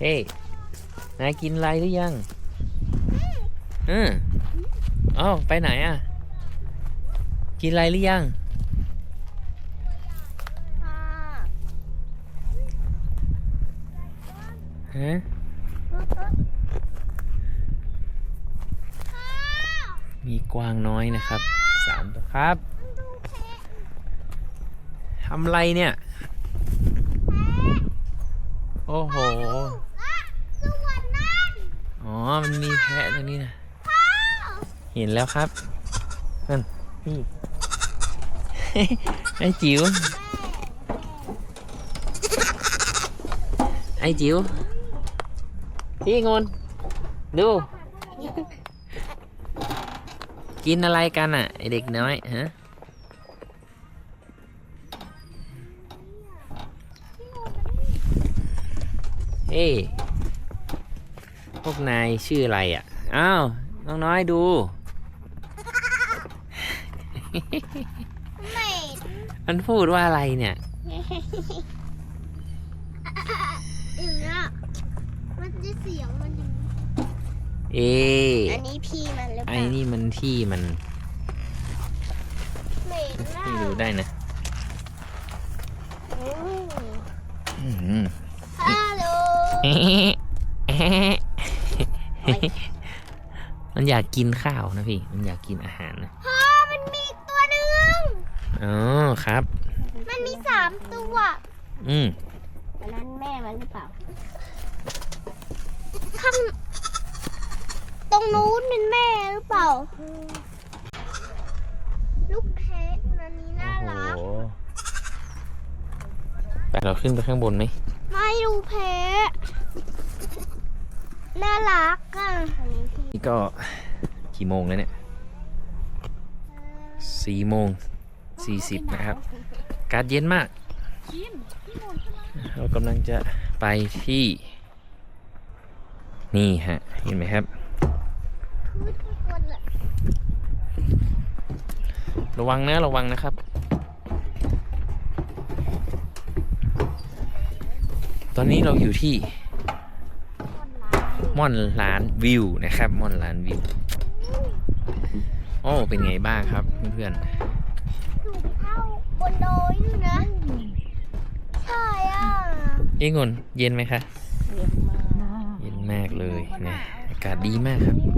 เฮ้ยนายกินอะไรหรือยังอืมอ๋อไปไหนอะ กินอะไรหรือยังฮะมีกวางน้อยนะครับสามตัวครับทำไรเนี่ย โอ้โห อ๋อ มันมีแพะตรงนี้นะ เห็นแล้วครับนั่นพี่ไอ้จิ๋ว ไอ้จิ๋วพี่งนดู กินอะไรกันอะ ไอเด็กน้อย ฮะ เฮ้ วกนายชื่ออะไรอะ อ้าว น้องน้อยดู ไม่มันพูดว่าอะไรเนี่ย อย่างเงี้ยมันจะเสียงมันอย่างนี้เอ๊ะอันนี้พี่มันหรือเปไอ้ล่านี่มันที่มันเหม็นน่ะที่ดูได้นะอืมอื้อหือฮัลโหล มันอยากกินข้าวนะพี่ มันอยากกินอาหารนะพ่อมันมีอีกตัวหนึ่ง อ๋อครับ มันมีสามตัว อืมอันนั้นแม่มันหรือเปล่า ข้าง ตรงนู้นเป็นแม่หรือเปล่า ลูกแพะอันนี้น่ารัก โอ้โหไปเราขึ้นไปข้างบนไหมไม่ดูแพะ น่ารักอะนี่ก็กี่โมงแล้วเนี่ยสี่โมงสี่สิบนะครับอากาศเย็นมาก เรากำลังจะไปที่ นี่ฮะ เห็นไหมครับคือทุกคนแหละระวังนะ ระวังนะครับตอนนี้เราอยู่ที่ ม่อนล้านวิวนะครับม่อนล้านวิวโอ้เป็นไงบ้างครับเพื่อนถูกเข้าบนโดยนู่นนะ ใช่อะๆเอ้งนเย็นไหมคะเย็นมากเลยนะ อากาศดีมากครับนี่หมู